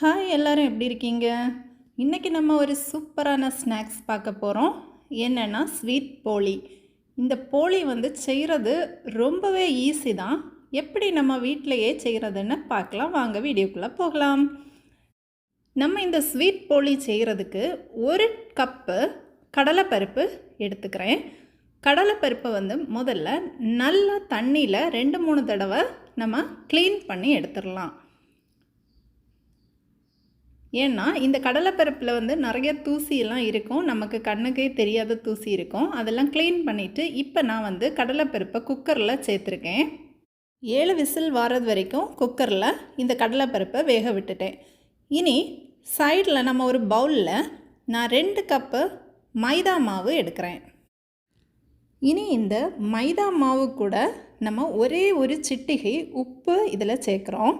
Hi எல்லோரும் எப்படி இருக்கீங்க? இன்றைக்கி நம்ம ஒரு சூப்பரான ஸ்நாக்ஸ் பார்க்க போகிறோம் என்னென்னா ஸ்வீட் போலி. இந்த போலி வந்து செய்கிறது ரொம்பவே ஈஸி தான். எப்படி நம்ம வீட்டிலையே செய்கிறதுன்னு பார்க்கலாம். வாங்க வீடியோக்குள்ளே போகலாம். நம்ம இந்த ஸ்வீட் போலி செய்கிறதுக்கு ஒரு கப்பு கடலைப்பருப்பு எடுத்துக்கிறேன். கடலைப்பருப்பை வந்து முதல்ல நல்லா தண்ணியில் ரெண்டு மூணு தடவை நம்ம க்ளீன் பண்ணி எடுத்துடலாம். ஏன்னா இந்த கடலைப்பருப்பில் வந்து நிறைய தூசியெல்லாம் இருக்கும். நமக்கு கண்ணுக்கே தெரியாத தூசி இருக்கும். அதெல்லாம் க்ளீன் பண்ணிவிட்டு இப்போ நான் வந்து கடலைப்பருப்பை குக்கரில் சேர்த்துருக்கேன். ஏழு விசில் வாரது வரைக்கும் குக்கரில் இந்த கடலைப்பருப்பை வேக விட்டுட்டேன். இனி சைடில் நம்ம ஒரு பவுலில் நான் ரெண்டு கப்பு மைதா மாவு எடுக்கிறேன். இனி இந்த மைதா மாவு கூட நம்ம ஒரே ஒரு சிட்டிகை உப்பு இதில் சேர்க்குறோம்.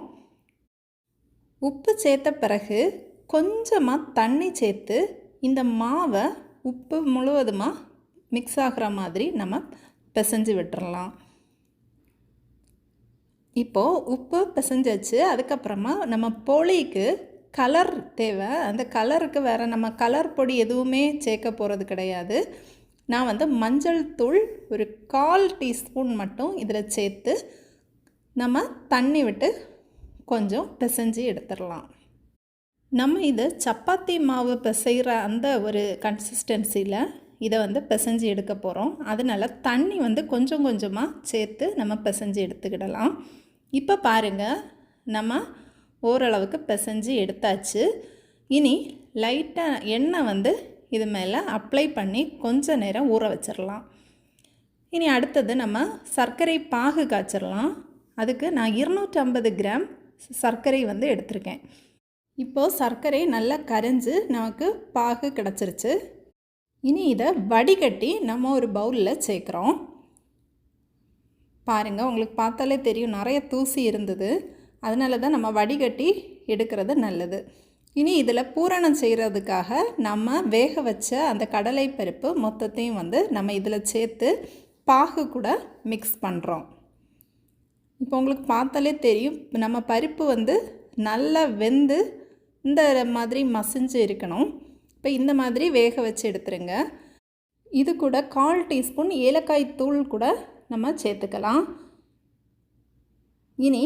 உப்பு சேர்த்த பிறகு கொஞ்சமாக தண்ணி சேர்த்து இந்த மாவை உப்பு முழுவதுமாக மிக்ஸ் ஆகிற மாதிரி நம்ம பிசைஞ்சு விட்டுறலாம். இப்போது உப்பு பிசைஞ்சாச்சு அதுக்கப்புறமா நம்ம போளிக்கு கலர் தேவை. அந்த கலருக்கு வேறு நம்ம கலர் பொடி எதுவுமே சேர்க்க போகிறது கிடையாது. நான் வந்து மஞ்சள் தூள் ஒரு கால் டீஸ்பூன் மட்டும் இதில் சேர்த்து நம்ம தண்ணி விட்டு கொஞ்சம் பிசைஞ்சு எடுத்துடலாம். நம்ம இது சப்பாத்தி மாவு பிசைகிற அந்த ஒரு கன்சிஸ்டன்சியில் இதை வந்து பிசைஞ்சு எடுக்க போகிறோம் அதனால் தண்ணி வந்து கொஞ்சம் கொஞ்சமாக சேர்த்து நம்ம பிசைஞ்சு எடுத்துக்கிடலாம். இப்போ பாருங்கள் நம்ம ஓரளவுக்கு பிசைஞ்சு எடுத்தாச்சு. இனி லைட்டாக எண்ணெய் வந்து இது மேலே அப்ளை பண்ணி கொஞ்ச நேரம் ஊற வச்சிடலாம். இனி அடுத்தது நம்ம சர்க்கரை பாகு காய்ச்சிடலாம். அதுக்கு நான் இருநூற்றம்பது கிராம் சர்க்கரை வந்து எடுத்திருக்கேன். இப்போது சர்க்கரை நல்லா கரைஞ்சி நமக்கு பாகு கிடச்சிருச்சு. இனி இதை வடிகட்டி நம்ம ஒரு பவுலில் சேர்க்குறோம். பாருங்கள் உங்களுக்கு பார்த்தாலே தெரியும் நிறைய தூசி இருந்தது. அதனால தான் நம்ம வடிகட்டி எடுக்கிறது நல்லது. இனி இதில் பூரணம் செய்கிறதுக்காக நம்ம வேக வச்ச அந்த கடலை பருப்பு மொத்தத்தையும் வந்து நம்ம இதில் சேர்த்து பாகு கூட மிக்ஸ் பண்ணுறோம் இப்போ உங்களுக்கு பார்த்தாலே தெரியும். நம்ம பருப்பு வந்து நல்லா வெந்து இந்த மாதிரி மசிஞ்சு இருக்கணும். இப்போ இந்த மாதிரி வேக வச்சு எடுத்துருங்க. இது கூட கால் டீஸ்பூன் ஏலக்காய் தூள் கூட நம்ம சேர்த்துக்கலாம். இனி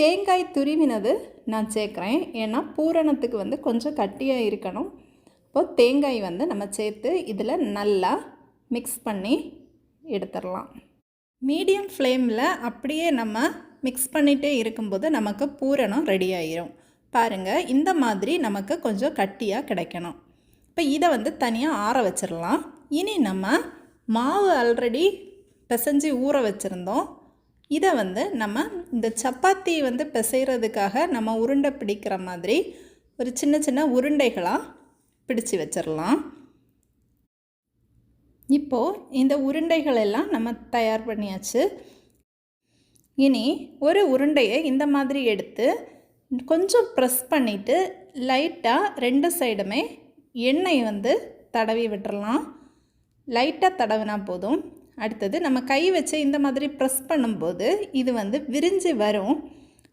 தேங்காய் துருவினது நான் சேர்க்குறேன். ஏன்னா பூரணத்துக்கு வந்து கொஞ்சம் கட்டியாக இருக்கணும். இப்போ தேங்காய் வந்து நம்ம சேர்த்து இதில் நல்லா மிக்ஸ் பண்ணி எடுத்துடலாம். மீடியம் ஃப்ளேமில் அப்படியே நம்ம மிக்ஸ் பண்ணிகிட்டே இருக்கும்போது நமக்கு பூரணம் ரெடி ஆயிரும். பாருங்கள் இந்த மாதிரி நமக்கு கொஞ்சம் கட்டியாக கிடைக்கணும். இப்போ இதை வந்து தனியாக ஆற வச்சிடலாம். இனி நம்ம மாவு ஆல்ரெடி பிசைஞ்சு ஊற வச்சுருந்தோம். இதை வந்து நம்ம இந்த சப்பாத்தி வந்து பிசைகிறதுக்காக நம்ம உருண்டை பிடிக்கிற மாதிரி ஒரு சின்ன சின்ன உருண்டைகளாக பிடிச்சு வச்சிடலாம். இப்போது இந்த உருண்டைகள் எல்லாம் நம்ம தயார் பண்ணியாச்சு. இனி ஒரு உருண்டையை இந்த மாதிரி எடுத்து கொஞ்சம் ப்ரெஸ் பண்ணிவிட்டு லைட்டாக ரெண்டு சைடுமே எண்ணெய் வந்து தடவி விட்டுறலாம். லைட்டாக தடவினா போதும். அடுத்தது நம்ம கை வச்சு இந்த மாதிரி ப்ரெஸ் பண்ணும்போது இது வந்து விரிஞ்சு வரும்.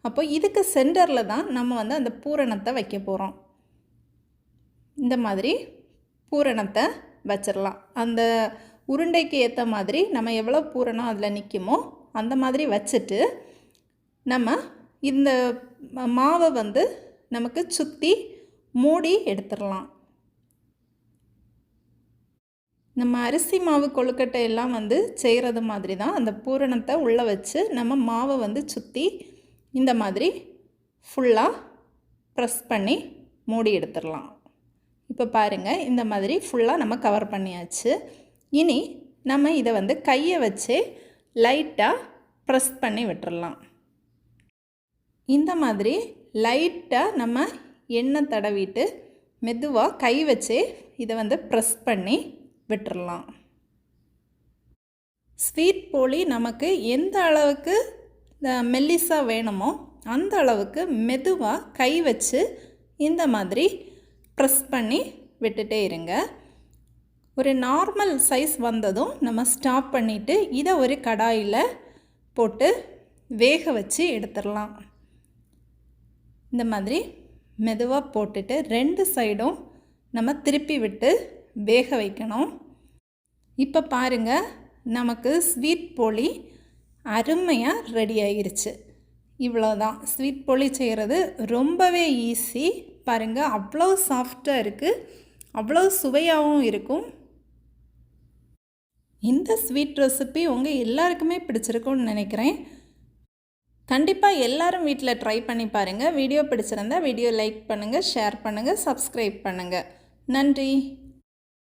அப்போ இதுக்கு சென்டரில் தான் நம்ம வந்து அந்த பூரணத்தை வைக்க போகிறோம் இந்த மாதிரி பூரணத்தை வச்சிடலாம் அந்த உருண்டைக்கு ஏற்ற மாதிரி நம்ம எவ்வளோ பூரணம் அதில் நிற்குமோ அந்த மாதிரி வச்சுட்டு நம்ம இந்த மாவை வந்து நமக்கு சுற்றி மூடி எடுத்துடலாம் நம்ம அரிசி மாவு கொழுக்கட்டை எல்லாம் வந்து செய்கிறது மாதிரி தான் அந்த பூரணத்தை உள்ளே வச்சு நம்ம மாவை வந்து சுற்றி இந்த மாதிரி ஃபுல்லாக ப்ரெஸ் பண்ணி மூடி எடுத்துடலாம் இப்போ பாருங்கள் இந்த மாதிரி ஃபுல்லாக நம்ம கவர் பண்ணியாச்சு. இனி நம்ம இதை வந்து கையை வச்சு லைட்டாக ப்ரெஸ் பண்ணி விட்டுறலாம். இந்த மாதிரி லைட்டாக நம்ம எண்ணெய் தடவிட்டு மெதுவாக கை வச்சு இதை வந்து ப்ரெஸ் பண்ணி விட்டுறலாம். ஸ்வீட் போலி நமக்கு எந்த அளவுக்கு மெல்லிஸாக வேணுமோ அந்த அளவுக்கு மெதுவாக கை வச்சு இந்த மாதிரி ப்ரெஸ் பண்ணி விட்டுட்டே இருங்க. ஒரு நார்மல் சைஸ் வந்ததும் நம்ம ஸ்டாப் பண்ணிவிட்டு இதை ஒரு கடாயில் போட்டு வேக வச்சு எடுத்துடலாம். இந்த மாதிரி மெதுவாக போட்டுட்டு ரெண்டு சைடும் நம்ம திருப்பி விட்டு வேக வைக்கணும். இப்போ பாருங்கள் நமக்கு ஸ்வீட் போலி அருமையாக ரெடி ஆகிருச்சு இவ்வளோதான் ஸ்வீட் போலி செய்கிறது ரொம்பவே ஈஸி பாருங்கள் அவ்வளோ சாஃப்டாக இருக்குது அவ்வளோ சுவையாகவும் இருக்கும். இந்த ஸ்வீட் ரெசிபி உங்கள் எல்லாருக்குமே பிடிச்சிருக்கும்னு நினைக்கிறேன். கண்டிப்பாக எல்லாரும் வீட்டில் ட்ரை பண்ணி பாருங்கள் வீடியோ பிடிச்சிருந்தா வீடியோ லைக் பண்ணுங்கள் ஷேர் பண்ணுங்கள் சப்ஸ்கிரைப் பண்ணுங்கள் நன்றி.